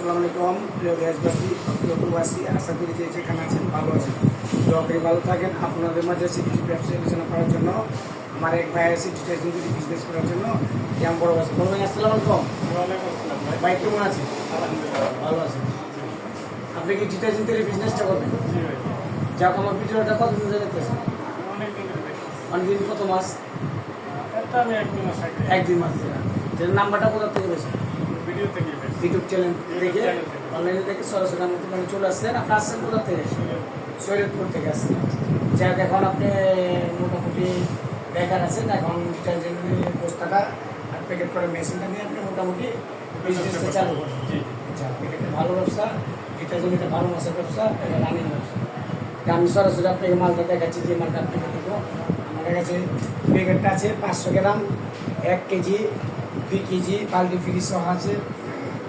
আসসালামু আলাইকুম প্রিয় দেশবাসী প্রিয় প্রবাসী আশা করি যে যেখানে আছেন ভালো আছেন। করি ভালো থাকেন আপনাদের মাঝে সিটি ব্যবসা আলোচনা করার জন্য আমার এক ভাই আছে ডিটারজেন্ট যদি বিজনেস করার জন্য কেমন বড় আছে বড় ভাই আসসালামু আলাইকুম। ভাই কেমন আছে ভালো আছে আপনি কি ডিটারজেন্ট থেকে বিজনেসটা করবেন? যাক আমার ভিডিওটা কতদিন ধরে দেখতেছেন? অনেকদিন কত মাস? একদিন মাস নাম্বারটা কোথা থেকে পেয়েছেন? ইউটিউব চ্যানেল দেখে অনলাইনে দেখে সরাসরি আমার দোকানে চলে আসছেন। আপনি আসছেন কোথা থেকে? শরীরপুর থেকে আসছেন। যাক এখন আপনি মোটামুটি বেকার আছেন এখন ডিটারজেন্টের বস্তাটা আর প্যাকেট করে মেশিনটা নিয়ে আপনি মোটামুটি বিজনেসটা চালু করেন। যাক এটা ভালো ব্যবসা ডিটারজেন্ট একটা ভালো মাসের ব্যবসা এটা রানিং ব্যবসা। আমি সরাসরি আপনাকে মালটা দেখাচ্ছি যে মালটা আপনাকে দেবো। আমার কাছে প্যাকেটটা আছে পাঁচশো গ্রাম এক কেজি দুই কেজি বালতি ফ্রি সহ আছে।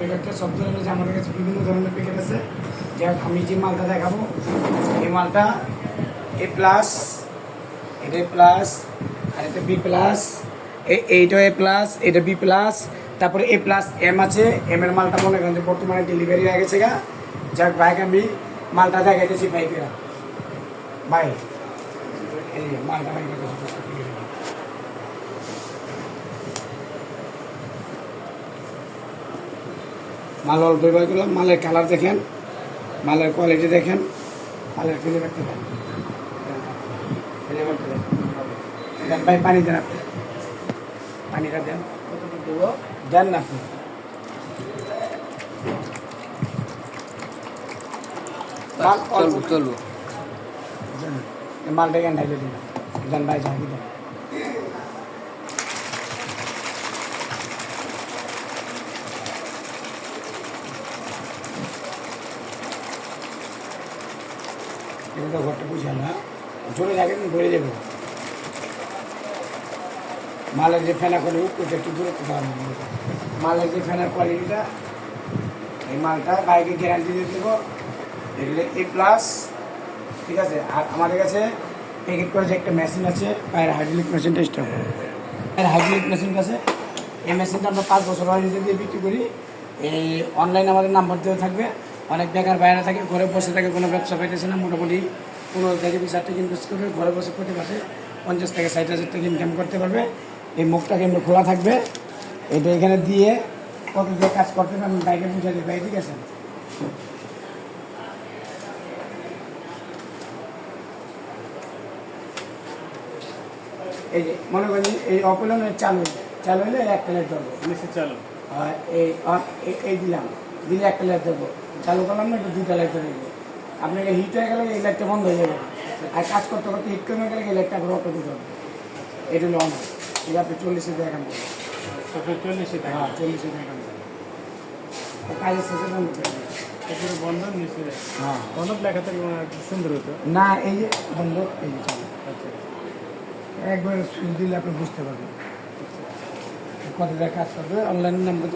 প্যাকেটটা সব ধরনের আমাদের কাছে বিভিন্ন ধরনের প্যাকেট আছে যাই আমি যে মালটা দেখাবো, এই মালটা এ প্লাস এটা প্লাস আর এটা বি প্লাস এইটা এ প্লাস এটা বি প্লাস তারপরে এ প্লাস এম আছে এম এর মালটা মনে করেন যে বর্তমানে ডেলিভারি হয়ে গেছে গা। যাক বাইক আমি মালটা দেখাইতেছি বাইকেরা বাই এই মালটা বাইক মাল অল্প ব্যবহার করলাম মালের কালার দেখেন মালের কোয়ালিটি দেখেন মালের ফিলে রাখতে ভাই পানি দেন আপনি। পানিটা দেন। দেন না আপনি। চলবো চলবো। মালটা এখানে ঢাইলে দিন দেন ভাই ঝাঁকি দেন এটা তো ঘরটা বুঝে না। জোরে লাগে ধরে যাবে মালের যে ফেনা করে ওটা একটু দূরে মালের যে ফেনার কোয়ালিটিটা এই মালটা বাইকে গ্যারান্টি দিয়ে দেবো। এগুলো এ প্লাস ঠিক আছে? আর আমাদের কাছে প্যাকেট করে যে একটা মেশিন আছে, পায়ের হাইড্রোলিক মেশিনটা স্টক পায়ের হাইড্রোলিক মেশিন আছে এই মেশিনটা আমরা পাঁচ বছর ওয়ারেন্টি দিয়ে বিক্রি করি। এই অনলাইনে আমাদের নাম্বার দেওয়া থাকবে। অনেক বেকার বাইরে থাকে ঘরে বসে থাকে কোনো ব্যবসা পাইতেছে না মোটামুটি পনেরো থেকে বিশ হাজার টাকা ইনভেস্ট করবে ঘরে বসে প্রতি মাসে পঞ্চাশ থেকে ষাট হাজার টাকা ইনকাম করতে পারবে। এই মুখটা কিন্তু খোলা থাকবে? এটা এখানে দিয়ে কত দিয়ে কাজ করতে পারবেন বাইকে বুঝা দেবে ঠিক আছে? এই যে মনে করেন এই অপলনের চালু চালু হলে এক প্লেট ধরবো চালু। আর অন- এই- এই দিলাম। দিলে একটা লাইট দেবো। চালু করলাম না একটু দুইটা লাইট ধরে আপনাকে হিট হয়ে গেলে এই লাইটটা বন্ধ হয়ে যাবে। আর কাজ করতে করতে হিট কমে গেলে এই লাইটটা আবার অটো দিতে হবে। এটা অন ঠিক আছে চল্লিশে দেখান দেবো চল্লিশে হ্যাঁ চল্লিশে দেখান দেবো কাজের শেষে বন্ধ বন্ধ নিচে হ্যাঁ। বন্ধ লেখা থাকলে একটু সুন্দর হতো। না এই যে বন্ধ এই যে চালু। আচ্ছা। একবার সুইচ দিলে আপনি বুঝতে পারবেন। কাজ করবে অনলাইন নাম্বার